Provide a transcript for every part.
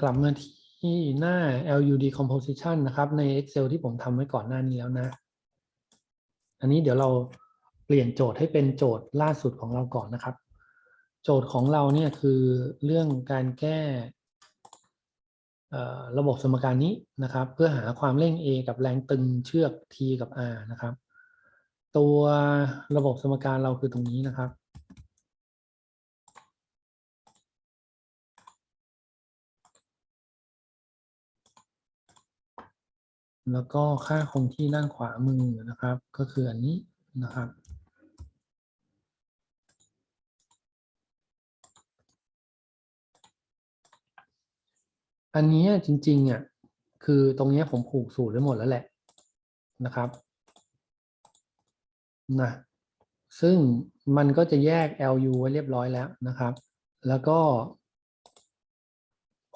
กลับมาที่หน้า l u d composition นะครับ ใน Excel ที่ผมทำไว้ก่อนหน้านี้แล้วนะ อันนี้เดี๋ยวเราเปลี่ยนโจทย์ให้เป็นโจทย์ล่าสุดของเราก่อนนะครับ โจทย์ของเราเนี่ยคือเรื่องการแก้ระบบสมการนี้นะครับ เพื่อหาความเร่ง A กับแรงตึงเชือก T กับ R นะครับ ตัวระบบสมการเราคือตรงนี้นะครับ แล้วก็ค่าคงที่ด้านขวามือนะครับ ก็คืออันนี้นะครับ อันนี้จริงๆอะคือตรงนี้ผมผูกสูตรไว้หมดแล้วแหละนะครับนะซึ่งมันก็จะแยก LU ไว้เรียบร้อยแล้วนะครับ แล้วก็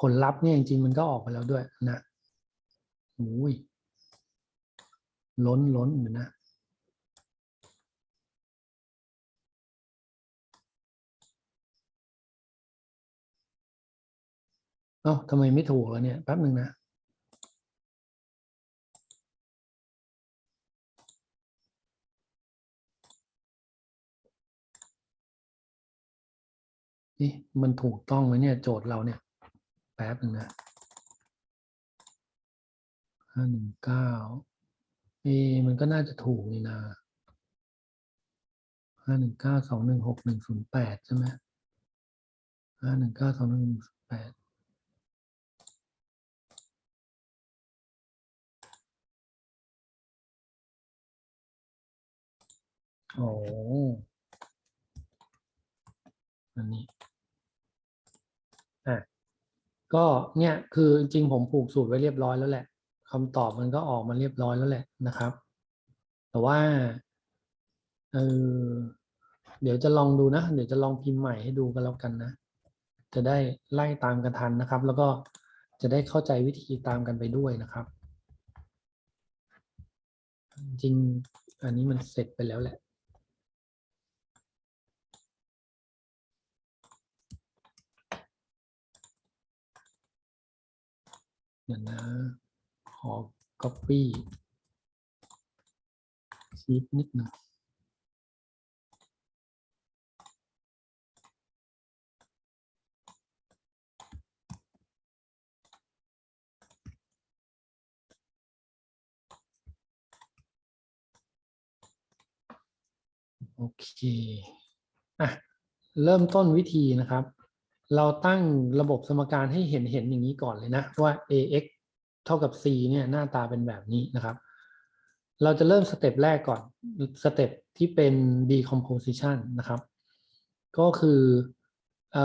ผลลัพธ์เนี่ยจริงๆมันก็ออกมาแล้วด้วยนะอุ้ย ล้นล้นอยู่นะเอ้าทำไมไม่ถูกแล้วเนี่ยแป๊บหนึ่งนะ นี่มันถูกต้องไหมเนี่ยโจทย์เราเนี่ยแป๊บหนึ่งนะห้าหนึ่งเก้า เอ มันก็น่าจะถูกนี่นะห้าหนึ่งเก้าสองหนึ่งหกหนึ่งศูนย์แปดใช่ไหมห้าหนึ่งเก้าสองหนึ่งศูนย์แปดโอ้อันนี้อะก็เนี่ยคือจริงผมผูกสูตรไว้เรียบร้อยแล้วแหละ คำตอบมันก็ออกมาเรียบร้อยแล้วแหละนะครับ แต่ว่าเออเดี๋ยวจะลองดูนะ เดี๋ยวจะลองพิมพ์ใหม่ให้ดูกันแล้วกันนะ จะได้ไล่ตามกันทันนะครับ แล้วก็จะได้เข้าใจวิธีตามกันไปด้วยนะครับ จริงอันนี้มันเสร็จไปแล้วแหละเดี๋ยวนะ อ copy ชีทนิดหนึ่งโอเคอะเริ่มต้นวิธีนะครับ เราตั้งระบบสมการให้เห็นเห็นอย่างนี้ก่อนเลยนะว่า ax เท่ากับ c เนี่ยหน้าตาเป็นแบบนี้นะครับ เราจะเริ่มสเต็ปแรกก่อนสเต็ปที่เป็น decomposition นะครับ ก็คืออ,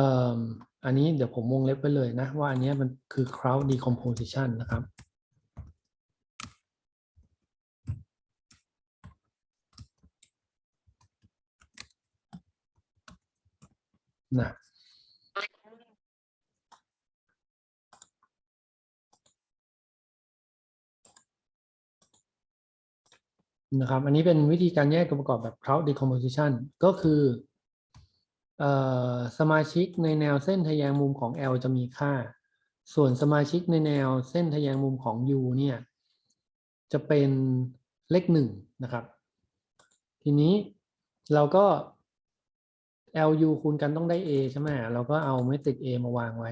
อันนี้เดี๋ยวผมวงเล็บไว้เลยนะ ว่าอันนี้มันคือ crowd decomposition นะครับนะ นะครับ อันนี้เป็นวิธีการแยกตัวประกอบแบบ crowd decomposition ก็คืออสมาชิกในแนวเส้นทะแยงมุมของ L จะมีค่า ส่วนสมาชิกในแนวเส้นทะแยงมุมของ U เนี่ย จะเป็นเลขหนึ่งนะครับ ทีนี้เราก็ LU คูณกันต้องได้ A ใช่ไหมเราก็เอาเมตริก A มาวางไว้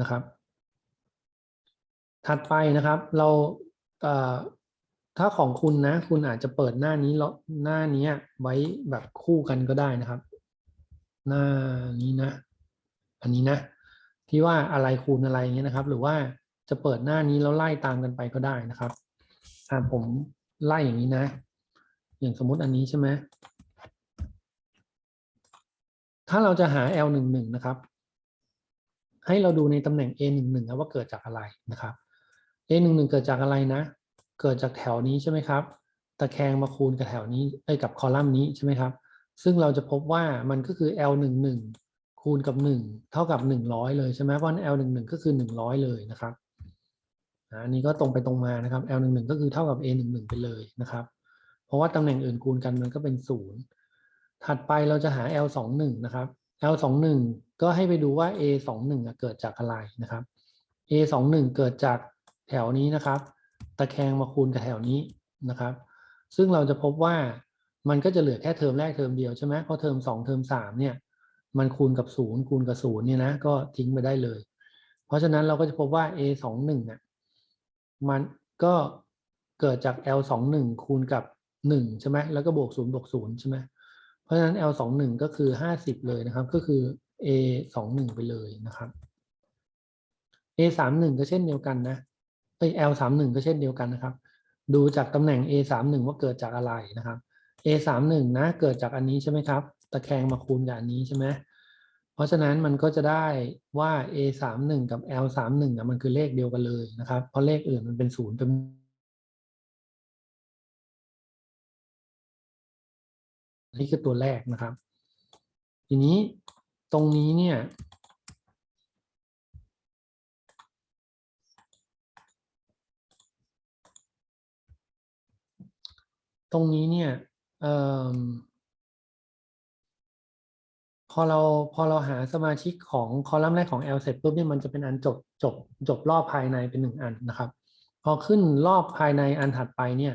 นะครับ ถัดไปนะครับ เรา ถ้าของคุณนะ คุณอาจจะเปิดหน้านี้แล้วหน้านี้ไว้แบบคู่กันก็ได้นะครับ หน้านี้นะ อันนี้นะ ที่ว่าอะไรคูณอะไรเงี้ยนะครับ หรือว่าจะเปิดหน้านี้แล้วไล่ตามกันไปก็ได้นะครับอ่าผมไล่อย่างนี้นะ อย่างสมมติอันนี้ใช่ไหมถ้าเราจะหา L หนึ่งหนึ่งนะครับ ให้เราดูในตำแหน่ง A หนึ่งหนึ่งว่าเกิดจากอะไรนะครับ A หนึ่งหนึ่งเกิดจากอะไรนะ เกิดจากแถวนี้ใช่ไหมครับ ตะแคงมาคูณกับแถวนี้ไอ้กับคอลัมน์นี้ใช่ไหมครับ ซึ่งเราจะพบว่ามันก็คือ L หนึ่งหนึ่งคูณกับหนึ่งเท่ากับหนึ่งร้อยเลยใช่ไหมเพราะ L หนึ่งหนึ่งก็คือหนึ่งร้อยเลยนะครับอันนี้ก็ตรงไปตรงมานะครับ L หนึ่งหนึ่งก็คือเท่ากับ A หนึ่งหนึ่งไปเลยนะครับ เพราะว่าตำแหน่งอื่นคูณกันมันก็เป็นศูนย์ถัดไปเราจะหา L สองหนึ่งนะครับ L สองหนึ่งก็ให้ไปดูว่า A สองหนึ่งเกิดจากอะไรนะครับ a สองหนึ่งเกิดจากแถวนี้นะครับ ตะแคงมาคูณกับแถวนี้นะครับ ซึ่งเราจะพบว่ามันก็จะเหลือแค่เทอมแรกเทอมเดียวใช่ไหมเพราะเทอมสองเทอมสามเนี่ยมันคูณกับศูนย์คูณกับศูนย์เนี่ยนะก็ทิ้งไปได้เลย เพราะฉะนั้นเราก็จะพบว่า a สองหนึ่งเนี่ยมันก็เกิดจาก l สองหนึ่งคูณกับหนึ่งใช่ไหมแล้วก็บวกศูนย์บวกศูนย์ใช่ไหมเพราะฉะนั้น l สองหนึ่งก็คือห้าสิบเลยนะครับ ก็คือ a สองหนึ่งไปเลยนะครับ a สามหนึ่งก็เช่นเดียวกันนะ เอ้ย l สามหนึ่งก็เช่นเดียวกันนะครับ ดูจากตำแหน่ง a สามหนึ่งว่าเกิดจากอะไรนะครับ a สามหนึ่งนะเกิดจากอันนี้ใช่ไหมครับ ตะแคงมาคูณกับอันนี้ใช่ไหมเพราะฉะนั้นมันก็จะได้ว่า a สามหนึ่งกับ l สามหนึ่งมันคือเลขเดียวกันเลยนะครับ เพราะเลขอื่นมันเป็นศูนย์เป็นนี่คือตัวแรกนะครับ ทีนี้ตรงนี้เนี่ย ตรงนี้เนี่ยออพอเราพอเราหาสมาชิกของคอลัมน์แรกของ L เสร็จปุ๊บเนี่ยมันจะเป็นอันจบจบจบรอบภายในเป็นหนึ่งอันนะครับ พอขึ้นรอบภายในอันถัดไปเนี่ย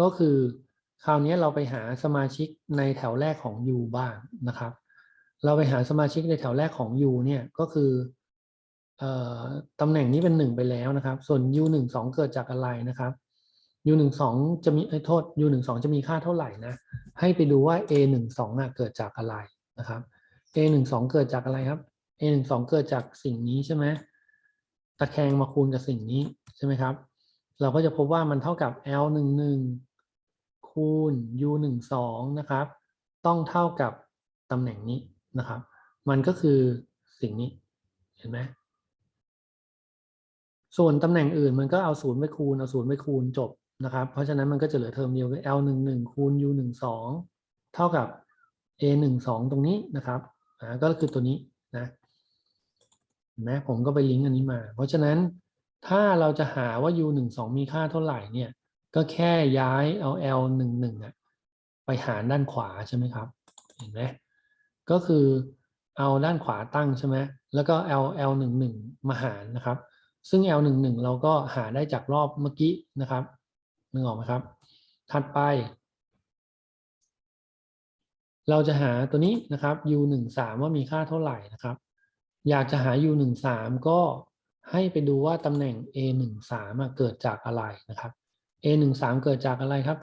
ก็คือคราวนี้เราไปหาสมาชิกในแถวแรกของ U บ้างนะครับ เราไปหาสมาชิกในแถวแรกของ U เนี่ยก็คือตำแหน่งนี้เป็นหนึ่งไปแล้วนะครับ ส่วน U หนึ่งสองเกิดจากอะไรนะครับ U หนึ่งสองจะมีโทษ U หนึ่งสองจะมีค่าเท่าไหร่นะให้ไปดูว่า A หนึ่งสองเกิดจากอะไรนะครับ A หนึ่งสองเกิดจากอะไรครับ A หนึ่งสองเกิดจากสิ่งนี้ใช่ไหมตะแคงมาคูณกับสิ่งนี้ใช่ไหมครับ เราก็จะพบว่ามันเท่ากับ L หนึ่งหนึ่งคูณ U หนึ่งสองนะครับ ต้องเท่ากับตำแหน่งนี้นะครับ มันก็คือสิ่งนี้เห็นไหมส่วนตำแหน่งอื่นมันก็เอาศูนย์ไปคูณเอาศูนย์ไปคูณจบ นะครับ เพราะฉะนั้นมันก็จะเหลือเทอมเดียวคือ L หนึ่งหนึ่งคูณ U หนึ่งสองเท่ากับ A หนึ่งสองตรงนี้นะครับอ่าก็คือตัวนี้นะเห็นไหมผมก็ไปลิงก์อันนี้มา เพราะฉะนั้นถ้าเราจะหาว่า U หนึ่งสองมีค่าเท่าไหร่เนี่ย ก็แค่ย้ายเอา L หนึ่งหนึ่งอะไปหารด้านขวาใช่ไหมครับ เห็นไหมก็คือเอาด้านขวาตั้งใช่ไหมแล้วก็ L L หนึ่งหนึ่งมาหารนะครับ ซึ่ง L หนึ่งหนึ่งเราก็หาได้จากรอบเมื่อกี้นะครับ นึกออกไหมครับ ถัดไป เราจะหาตัวนี้นะครับ U หนึ่งสามว่ามีค่าเท่าไหร่นะครับ อยากจะหา U หนึ่งสามก็ให้ไปดูว่าตำแหน่ง A หนึ่งสามเกิดจากอะไรนะครับ A หนึ่งสามเกิดจากอะไรครับ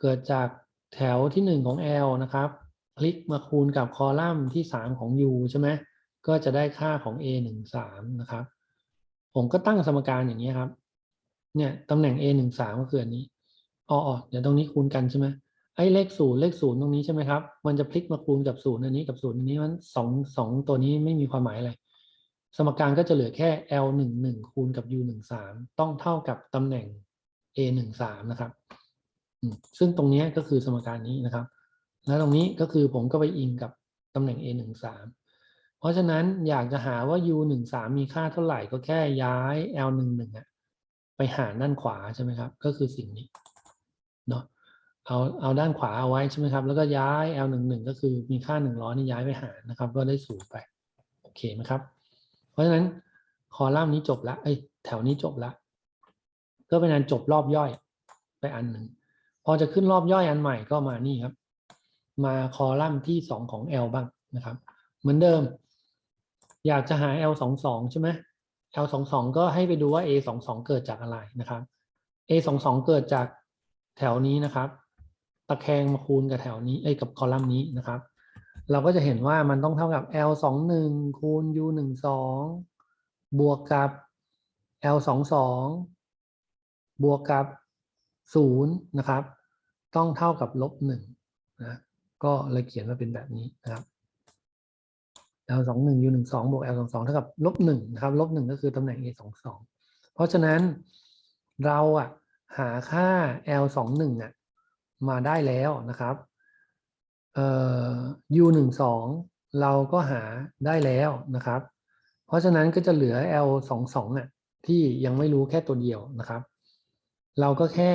เกิดจากแถวที่หนึ่งของ L นะครับ คลิกมาคูณกับคอลัมน์ที่สามของ U ใช่ไหมก็จะได้ค่าของ A หนึ่งสามนะครับ ผมก็ตั้งสมการอย่างนี้ครับ เนี่ยตำแหน่ง A หนึ่งสามก็คืออันนี้อ๋อเดี๋ยวตรงนี้คูณกันใช่ไหมไอ้เลขศูนย์เลขศูนย์ตรงนี้ใช่ไหมครับ มันจะพลิกมาคูณกับศูนย์อันนี้กับศูนย์อันนี้มันสองสองตัวนี้ไม่มีความหมายอะไร สมการก็จะเหลือแค่ L หนึ่งหนึ่งคูณกับ U หนึ่งสามต้องเท่ากับตำแหน่ง A หนึ่งสามนะครับซึ่งตรงนี้ก็คือสมการนี้นะครับ แล้วตรงนี้ก็คือผมก็ไปอิงกับตำแหน่ง A หนึ่งสามเพราะฉะนั้นอยากจะหาว่า U หนึ่งสามมีค่าเท่าไหร่ก็แค่ย้าย L หนึ่งหนึ่งอะ ไปหารด้านขวาใช่ไหมครับ ก็คือสิ่งนี้เนาะเอาเอาด้านขวาเอาไว้ใช่ไหมครับ แล้วก็ย้าย L หนึ่งหนึ่งก็คือมีค่าหนึ่งร้อยนี่ย้ายไปหารนะครับ ก็ได้ศูนย์ไปโอเคไหมครับ เพราะฉะนั้นคอลัมน์นี้จบละเอ้ยแถวนี้จบละก็เป็นอันจบรอบย่อยไปอันหนึ่งพอจะขึ้นรอบย่อยอันใหม่ก็มานี่ครับ มาคอลัมน์ที่สองของ L บ้างนะครับ เหมือนเดิม อยากจะหา L สองสองใช่ไหม L สองสองก็ให้ไปดูว่า A สองสองเกิดจากอะไรนะครับ A สองสองเกิดจากแถวนี้นะครับ ตะแคงมาคูณกับแถวนี้เอ้กับคอลัมน์นี้นะครับ เราก็จะเห็นว่ามันต้องเท่ากับ L สองหนึ่งคูณ U หนึ่งสองบวกกับ L สองสองบวกกับศูนย์นะครับ ต้องเท่ากับลบหนึ่งนะก็เลยเขียนมาเป็นแบบนี้นะครับ L สองหนึ่ง U หนึ่งสองบวก L สองสองเท่ากับลบหนึ่งนะครับลบหนึ่งก็คือตำแหน่ง A สองสองเพราะฉะนั้นเราอะหาค่า L สองหนึ่งอะมาได้แล้วนะครับเอ่อ U หนึ่งสองเราก็หาได้แล้วนะครับ เพราะฉะนั้นก็จะเหลือ L สองสองอะที่ยังไม่รู้แค่ตัวเดียวนะครับ เราก็แค่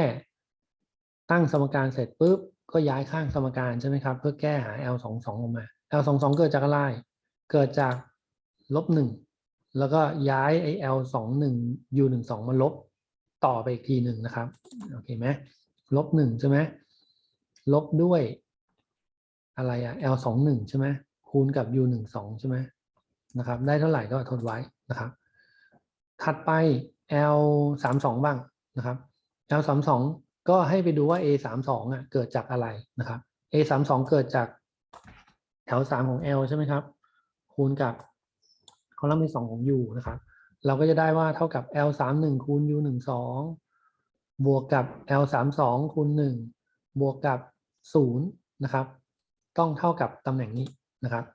ตั้งสมการเสร็จปุ๊บก็ย้ายข้างสมการใช่ไหมครับ เพื่อแก้หา L สองสองออกมา L สองสองเกิดจากอะไร เกิดจากลบหนึ่งแล้วก็ย้ายไอ้ L สองหนึ่ง U หนึ่งสองมาลบต่อไปอีกทีหนึ่งนะครับ โอเคไหมลบหนึ่งใช่ไหมลบด้วย อะไรอะ L สองหนึ่งใช่ไหมคูณกับ U หนึ่งสองใช่ไหมนะครับ ได้เท่าไหร่ก็ทดไว้นะครับ ถัดไป L สามสองบ้างนะครับ L สามสองก็ให้ไปดูว่า A สามสองอะเกิดจากอะไรนะครับ A สามสองเกิดจากแถวสามของ L ใช่ไหมครับ คูณกับคอลัมน์ที่สองของ U นะครับ เราก็จะได้ว่าเท่ากับ L สามหนึ่งคูณ U หนึ่งสองบวกกับ L สามสองคูณหนึ่งบวกกับศูนย์นะครับ ต้องเท่ากับตำแหน่งนี้นะครับ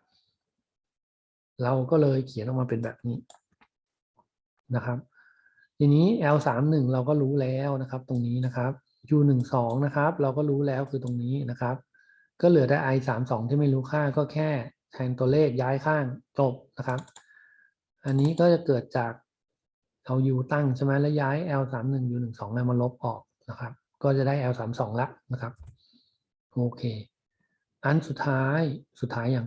เราก็เลยเขียนออกมาเป็นแบบนี้นะครับ ทีนี้ L สามหนึ่งเราก็รู้แล้วนะครับ ตรงนี้นะครับ U หนึ่งสองนะครับ เราก็รู้แล้วคือตรงนี้นะครับ ก็เหลือได้ i สามสองที่ไม่รู้ค่าก็แค่ แทนตัวเลขย้ายข้างจบนะครับ อันนี้ก็จะเกิดจากเอา u ตั้งใช่ไหมแล้วย้าย l สามหนึ่ง u หนึ่งสองมาลบออกนะครับ ก็จะได้ l สามสองละนะครับ โอเค อันสุดท้ายสุดท้ายอย่าง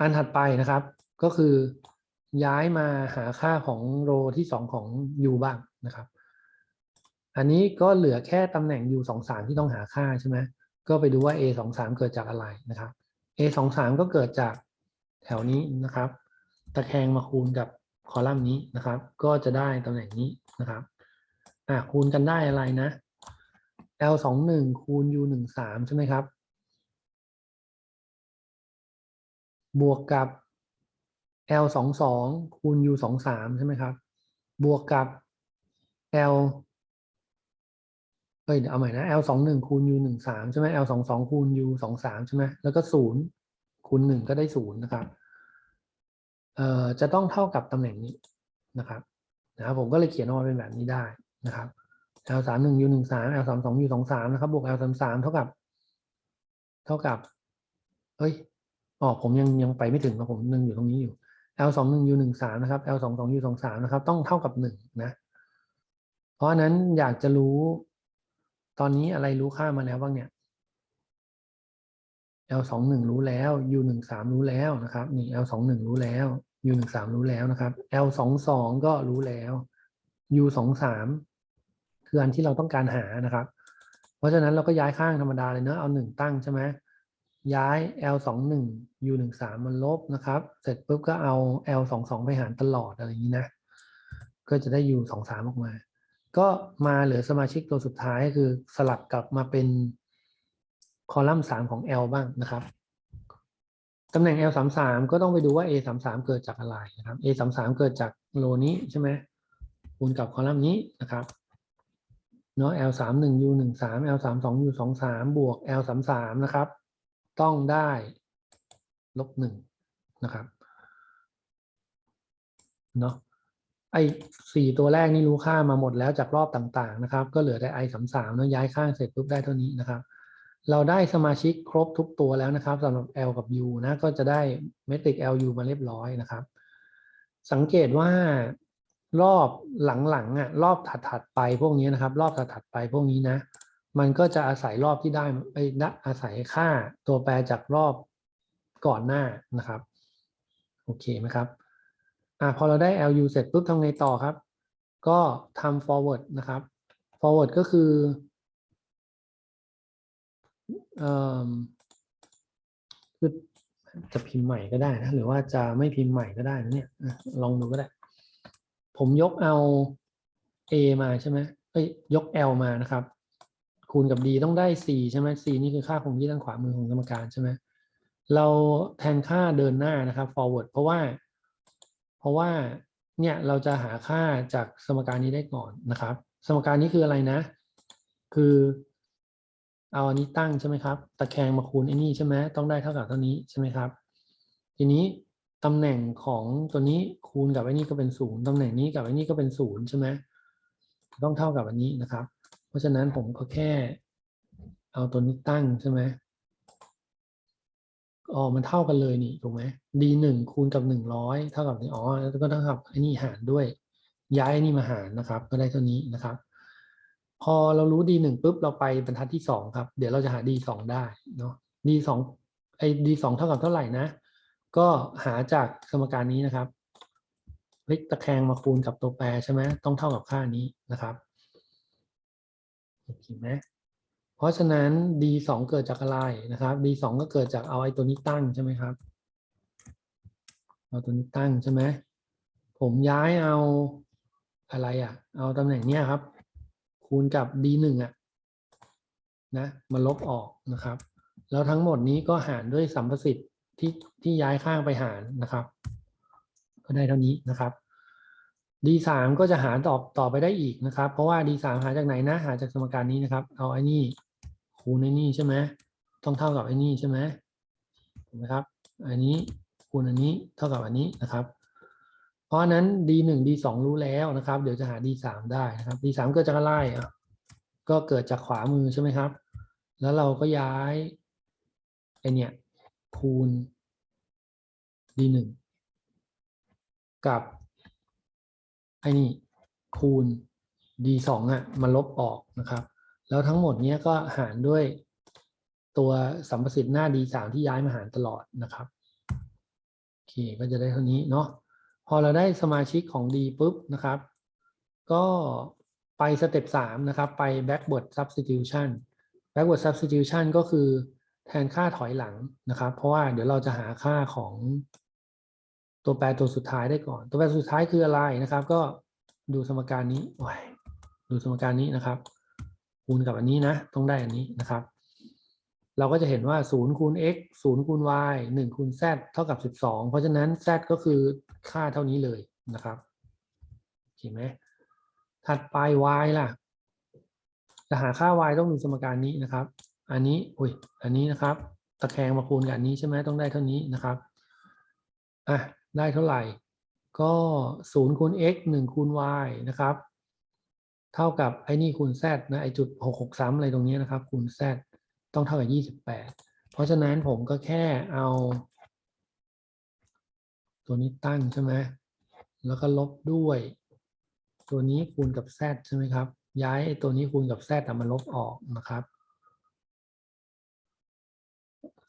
อันถัดไปนะครับ ก็คือย้ายมาหาค่าของโรที่สองของ u บ้างนะครับ อันนี้ก็เหลือแค่ตำแหน่ง u สองสามที่ต้องหาค่าใช่ไหมก็ไปดูว่า a สองสามเกิดจากอะไรนะครับ a สองสามก็เกิดจาก แถวนี้นะครับ ตะแคงมาคูณกับคอลัมน์นี้นะครับ ก็จะได้ตำแหน่งนี้นะครับอะคูณกันได้อะไรนะ l สองหนึ่งคูณ u หนึ่งสามใช่ไหมครับ บวกกับ l สองสองคูณ u สองสามใช่ไหมครับ บวกกับ l เอ้ยเดี๋ยวเอาใหม่นะ l สองหนึ่งคูณ u หนึ่งสามใช่ไหม l สองสองคูณ u สองสามใช่ไหมแล้วก็ศูนย์คูณหนึ่งก็ได้ศูนย์นะครับ จะต้องเท่ากับตำแหน่งนี้นะครับนะครับผมก็เลยเขียนออกมาเป็นแบบนี้ได้นะครับ l สามหนึ่ง u หนึ่งสาม l สามสอง u สองสามนะครับบวก l สามสามเท่ากับ เท่ากับเอ้ยอ๋อผมยังยังไปไม่ถึงนะผมหนึ่งอยู่ตรงนี้อยู่ l สองหนึ่ง u หนึ่งสามนะครับ l สองสอง u สองสามนะครับ ต้องเท่ากับหนึ่งนะ เพราะฉะนั้นอยากจะรู้ ตอนนี้อะไรรู้ค่ามาแล้วบ้างเนี่ย L สองหนึ่งรู้แล้ว U หนึ่งสามรู้แล้วนะครับนี่ L สองหนึ่งรู้แล้ว U หนึ่งสามรู้แล้วนะครับ L สองสองก็รู้แล้ว U สองสามคืออันที่เราต้องการหานะครับ เพราะฉะนั้นเราก็ย้ายข้างธรรมดาเลยเนอะเอาหนึ่งตั้งใช่ไหมย้าย L สองหนึ่ง U หนึ่งสามมันลบนะครับ เสร็จปุ๊บก็เอา L สองสองไปหารตลอดอะไรอย่างนี้นะ ก็จะได้ U สองสามออกมา ก็มาเหลือสมาชิกตัวสุดท้ายคือสลับกลับมาเป็นคอลัมน์สามของ L บ้างนะครับ ตำแหน่ง L สามสามก็ต้องไปดูว่า A สามสามเกิดจากอะไรนะครับ A สามสามเกิดจากโลนี้ใช่ไหมคูณกับคอลัมน์นี้นะครับเนาะ L สามหนึ่ง U หนึ่งสาม L สามสอง U สองสามบวก L สามสามนะครับ ต้องได้ลบหนึ่งนะครับเนาะไอ้สี่ตัวแรกนี่รู้ค่ามาหมดแล้วจากรอบต่างๆนะครับ ก็เหลือแต่ i สามสามเนาะย้ายข้างเสร็จปุ๊บได้เท่านี้นะครับ เราได้สมาชิกครบทุกตัวแล้วนะครับสำหรับ L กับ U นะก็จะได้เมตริก LU มาเรียบร้อยนะครับ สังเกตว่ารอบหลังๆอะรอบถัดๆไปพวกนี้นะครับ รอบถัดๆไปพวกนี้นะ มันก็จะอาศัยรอบที่ได้ไอ้นะอาศัยค่าตัวแปรจากรอบก่อนหน้านะครับโอเคไหมครับอ่าพอเราได้ LU เสร็จปุ๊บทำไงต่อครับ ก็ทำ forward นะครับ forward ก็คือเอ่อ คือจะพิมพ์ใหม่ก็ได้นะ หรือว่าจะไม่พิมพ์ใหม่ก็ได้นะเนี่ยลองดูก็ได้ ผมยกเอา A มาใช่ไหมเอ้ยยก L มานะครับ คูณกับ D ต้องได้ C ใช่ไหม C นี่คือค่าคงที่ด้านขวามือของกรรมการใช่ไหมเราแทนค่าเดินหน้านะครับ forward เพราะว่า เพราะว่าเนี่ยเราจะหาค่าจากสมการนี้ได้ก่อนนะครับ สมการนี้คืออะไรนะ คือ เอาอันนี้ตั้งใช่ไหมครับ ตะแคงมาคูณไอ้นี่ใช่ไหมต้องได้เท่ากับเท่านี้ใช่ไหมครับ ทีนี้ตำแหน่งของตัวนี้คูณกับไอ้นี่ก็เป็นศูนย์ตำแหน่งนี้กับไอ้นี่ก็เป็นศูนย์ใช่ไหมต้องเท่ากับอันนี้นะครับ เพราะฉะนั้นผมก็แค่ เอาตัวนี้ตั้งใช่ไหมอ๋อมันเท่ากันเลยนี่ถูกไหม d หนึ่งคูณกับหนึ่งร้อยเท่ากับนี่อ๋อแล้วก็เท่ากับไอ้นี่หารด้วย ย้ายไอ้นี่มาหารนะครับ ก็ได้เท่านี้นะครับ พอเรารู้ d หนึ่งปุ๊บเราไปบรรทัดที่สองครับ เดี๋ยวเราจะหา d สองได้เนาะ d สองไอ้ d สองเท่ากับเท่าไหร่นะ ก็หาจากสมการนี้นะครับพลิกตะแคงมาคูณกับตัวแปรใช่ไหมต้องเท่ากับค่านี้นะครับโอเคไหมเพราะฉะนั้น d สองเกิดจากอะไรนะครับ d สองก็เกิดจากเอาไอ้ตัวนี้ตั้งใช่ไหมครับ เอาตัวนี้ตั้งใช่ไหมผมย้ายเอาอะไรอะ เอาตำแหน่งเนี้ยครับ คูณกับ d หนึ่งอะนะมาลบออกนะครับ แล้วทั้งหมดนี้ก็หารด้วยสัมประสิทธิ์ที่ที่ย้ายข้างไปหารนะครับ ก็ได้เท่านี้นะครับ d สามก็จะหารต่อต่อไปได้อีกนะครับ เพราะว่า d สามหาจากไหนนะ หาจากสมการนี้นะครับ เอาไอ้นี่คูณไอ้นี่ใช่ไหมต้องเท่ากับไอ้นี่ใช่ไหมถูกไหมครับ อันนี้คูณอันนี้เท่ากับอันนี้นะครับ เพราะนั้น d หนึ่ง d สองรู้แล้วนะครับ เดี๋ยวจะหา d สามได้นะครับ d สามเกิดจากอะไรอะก็เกิดจากขวามือใช่ไหมครับ แล้วเราก็ย้ายไอเนี่ยคูณ d หนึ่งกับไอนี่คูณ d สองอะมาลบออกนะครับ แล้วทั้งหมดเนี้ยก็หารด้วยตัวสัมประสิทธิ์หน้า d สามที่ย้ายมาหารตลอดนะครับโอเคก็จะได้เท่านี้เนาะ พอเราได้สมาชิกของ d ปุ๊บนะครับ ก็ไปสเต็ปสามนะครับ ไป backward substitution backward substitution ก็คือแทนค่าถอยหลังนะครับ เพราะว่าเดี๋ยวเราจะหาค่าของตัวแปรตัวสุดท้ายได้ก่อน ตัวแปรสุดท้ายคืออะไรนะครับ ก็ดูสมการนี้โอ้ยดูสมการนี้นะครับ คูณกับอันนี้นะ ต้องได้อันนี้นะครับ เราก็จะเห็นว่า0คูณ x 0คูณ y 1คูณ z เท่ากับ 12 เพราะฉะนั้น z ก็คือค่าเท่านี้เลยนะครับเห็นไหมถัดไป y ล่ะจะหาค่า y ต้องดูสมการนี้นะครับ อันนี้อุ้ยอันนี้นะครับ ตะแคงมาคูณกับอันนี้ใช่ไหมต้องได้เท่านี้นะครับอะได้เท่าไหร่ ก็0คูณ x 1คูณ y นะครับ เท่ากับไอ้นี่คูณ z นะไอจุด663อะไรตรงนี้นะครับ คูณ z ต้องเท่ากับ28เพราะฉะนั้นผมก็แค่เอา ตัวนี้ตั้งใช่ไหมแล้วก็ลบด้วย ตัวนี้คูณกับ z ใช่ไหมครับ ย้ายตัวนี้คูณกับ z แต่มาลบออกนะครับ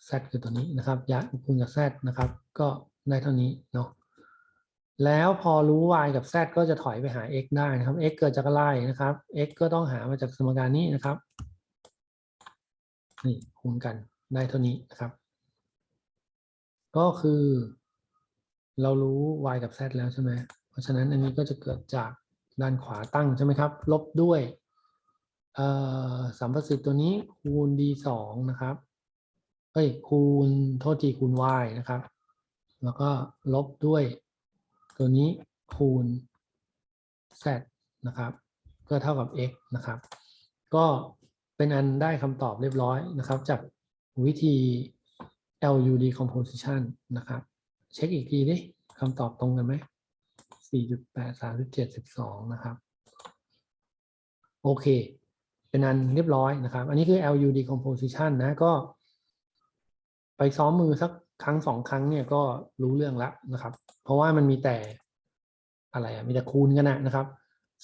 z คือตัวนี้นะครับย้ายคูณกับ z นะครับ ก็ได้เท่านี้เนาะแล้วพอรู้ y กับ z ก็จะถอยไปหา x ได้นะครับ x เกิดจากอะไรนะครับ x ก็ต้องหามาจากสมการนี้นะครับ นี่คูณกันได้เท่านี้นะครับ ก็คือ เรารู้ y กับ z แล้วใช่ไหมเพราะฉะนั้นอันนี้ก็จะเกิดจากด้านขวาตั้งใช่ไหมครับ ลบด้วยสัมประสิทธิ์ตัวนี้คูณ d สองนะครับเอ้ยคูณโทษทีคูณ y นะครับ แล้วก็ลบด้วย ตัวนี้คูณ z นะครับ ก็เท่ากับ x นะครับ ก็ เป็นอันได้คำตอบเรียบร้อยนะครับ จากวิธี LU decomposition นะครับ เช็คอีกทีดิคำตอบตรงกันไหม 4.8 37 12 นะครับ โอเค เป็นอันเรียบร้อยนะครับ อันนี้คือ LU decomposition นะก็ ไปซ้อมมือสักครั้งสองครั้งเนี่ยก็รู้เรื่องแล้วนะครับ เพราะว่ามันมีแต่อะไรอะมีแต่คูณกันนะครับ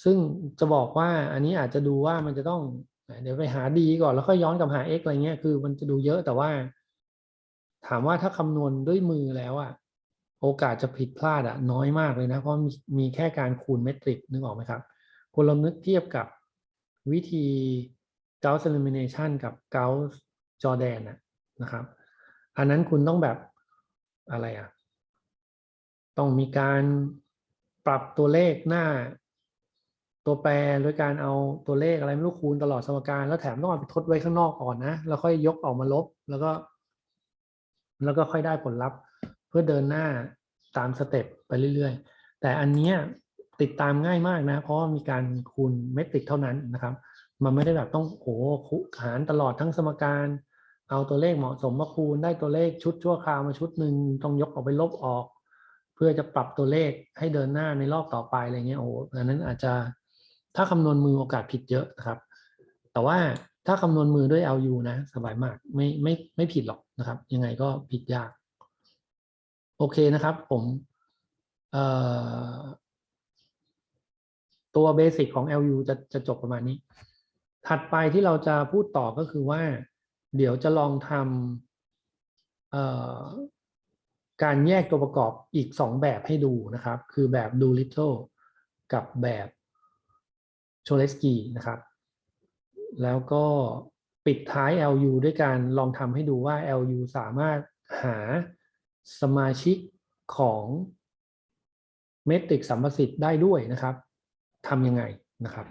ซึ่งจะบอกว่าอันนี้อาจจะดูว่ามันจะต้อง เดี๋ยวไปหาดีก่อนแล้วค่อยย้อนกลับหา x อะไรเงี้ยคือมันจะดูเยอะแต่ว่า ถามว่าถ้าคำนวณด้วยมือแล้วอะโอกาสจะผิดพลาดอะน้อยมากเลยนะ เพราะมีมีแค่การคูณเมตริกนึกออกไหมครับคุณลองนึกเทียบกับวิธี Gauss elimination กับ Gauss Jordan นะนะครับ อันนั้นคุณต้องแบบอะไรอะต้องมีการปรับตัวเลขหน้า ตัวแปรโดยการเอาตัวเลขอะไรไม่รู้คูณตลอดสมการ แล้วแถมต้องเอาไปทดไว้ข้างนอกก่อนนะ แล้วค่อยยกออกมาลบ แล้วก็ แล้วก็ค่อยได้ผลลัพธ์ เพื่อเดินหน้าตามสเต็ปไปเรื่อยๆ แต่อันเนี้ยติดตามง่ายมากนะ เพราะมีการคูณเมตริกเท่านั้นนะครับ มันไม่ได้แบบต้องโหหารตลอดทั้งสมการ เอาตัวเลขเหมาะสมมาคูณได้ตัวเลขชุดชั่วคราวมาชุดหนึ่งต้องยกออกไปลบออก เพื่อจะปรับตัวเลขให้เดินหน้าในรอบต่อไปอะไรเงี้ยโอ้โหอันนั้นอาจจะ ถ้าคำนวณมือโอกาสผิดเยอะนะครับ แต่ว่าถ้าคำนวณมือด้วย LU นะสบายมากไม่ไม่ไม่ผิดหรอกนะครับ ยังไงก็ผิดยาก โอเคนะครับ ผมตัวเบสิกของ LU จะจะจบประมาณนี้ ถัดไปที่เราจะพูดต่อก็คือว่า เดี๋ยวจะลองทำการแยกตัวประกอบอีก 2 แบบให้ดูนะครับ คือแบบ do little กับแบบ โชเลสกีนะครับ แล้วก็ปิดท้าย LU ด้วยการลองทำให้ดูว่า LU สามารถหาสมาชิกของเมตริกสัมประสิทธิ์ได้ด้วยนะครับทำยังไงนะครับ